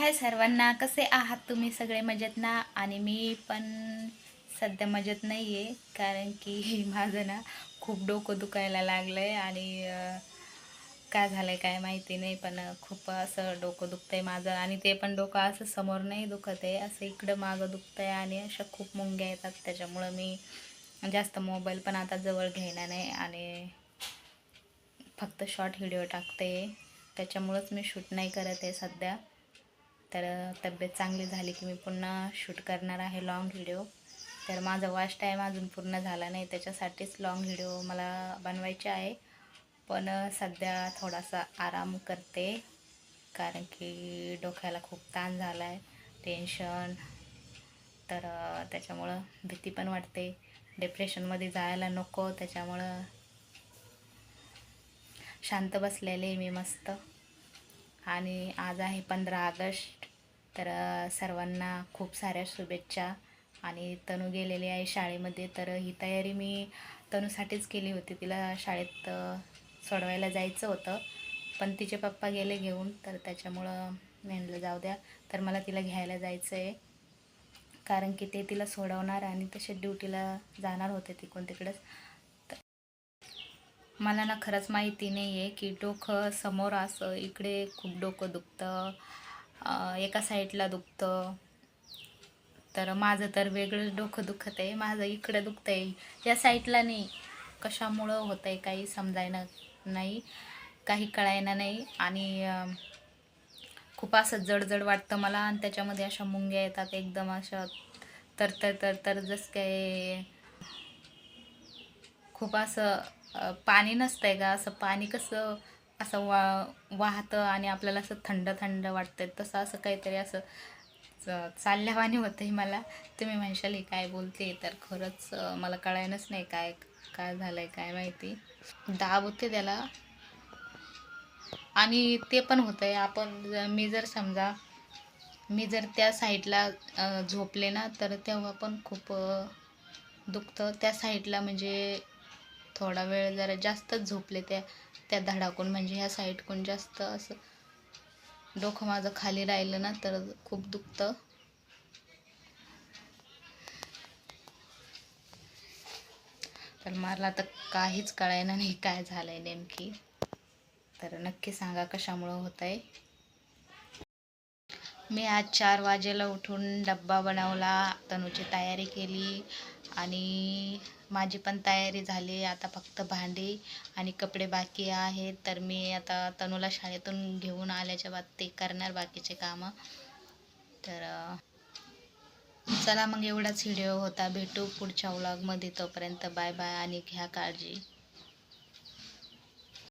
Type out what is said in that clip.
हाय सर्वांना कसे आहात तुम्ही सगळे मजेत ना आणि मी पण सध्या मजेत नाही आहे कारण की माझं ना खूप डोकं दुखायला लागलं आहे आणि काय झालं आहे काय माहिती नाही पण खूप असं डोकं दुखतं आहे माझं. आणि ते पण डोकं असं समोर नाही दुखत आहे असं इकडं मागं दुखतं आहे आणि अशा खूप मुंग्या येतात. त्याच्यामुळं मी जास्त मोबाईल पण आता जवळ घेणार नाही आणि फक्त शॉर्ट व्हिडिओ टाकते. त्याच्यामुळंच मी शूट नाही करत आहे सध्या. तर तब्येत चांगली झाली की मी पुन्हा शूट करणार आहे लॉंग व्हिडिओ तर माझा वॉच टाईम अजून पूर्ण झाला नाही त्याच्यासाठीच लॉंग व्हिडिओ मला बनवायचे आहे. पण सध्या थोडासा आराम करते कारण की डोक्याला खूप ताण झाला आहे टेन्शन तर त्याच्यामुळं भीती पण वाटते. डिप्रेशनमध्ये जायला नको त्याच्यामुळं शांत बसलेले मी मस्त. आणि आज आहे पंधरा ऑगस्ट. तर सर्वांना खूप साऱ्या शुभेच्छा. आणि तनू गेलेली आहे शाळेमध्ये. तर ही तयारी मी तनूसाठीच केली होती. तिला शाळेत सोडवायला जायचं होतं. पण तिचे पप्पा गेले घेऊन. तर त्याच्यामुळं म्हणलं जाऊ द्या. तर मला तिला घ्यायला जायचं आहे कारण की ते तिला सोडवणार आणि तसे ड्युटीला जाणार होते तिकडून तिकडंच मला ना खरंच माहिती नाही आहे की डोकं समोर असं इकडे खूप डोकं दुखतं एका साईडला दुखतं. तर माझं तर वेगळं डोकं दुखत आहे माझं इकडं दुखतं आहे या साईडला नाही. कशामुळं होतं आहे काही समजायला नाही काही कळायला नाही. आणि खूप असं जडजड वाटतं मला आणि त्याच्यामध्ये अशा मुंग्या येतात एकदम अशा तर तर तर तर जसं काय. खूप असं पाणी पाणी नसतंय का? असं पाणी कसं असं वा वाहतं आणि आपल्याला असं थंड थंड वाटतं तसं असं काहीतरी असं च- चालल्यावानी होतं मला. तुम्ही म्हणशाल हे काय बोलते? तर खरंच मला कळायलाच नाही काय काय झालंय काय माहिती. दाब होते त्याला. आणि ते पण होतंय. आपण मी जर समजा मी जर त्या साईडला झोपले ना तर तेव्हा पण खूप दुखतं. त्या साईडला म्हणजे थोडा वेळ जरा जास्तच झोपले त्या त्या धडाकून म्हणजे ह्या साईडकून जास्त असं डोकं माझं खाली राहिलं ना तर खूप दुखतं. तर मला तर काहीच कळायला नाही काय झालं आहे नेमकी. तर नक्की सांगा कशामुळं होत आहे मी आज चार वाजेला उठून डब्बा बनवला तनूची तयारी केली आणि माझी पण तयारी झाली. आता फक्त भांडी आणि कपडे बाकी आहेत. तर मी आता तनूला शाळेतून घेऊन आल्याच्या बाद ते करणार बाकीचे कामं. तर चला मग एवढाच व्हिडिओ होता. भेटू पुढच्या व्लॉगमध्ये तोपर्यंत बाय बाय आणि घ्या काळजी.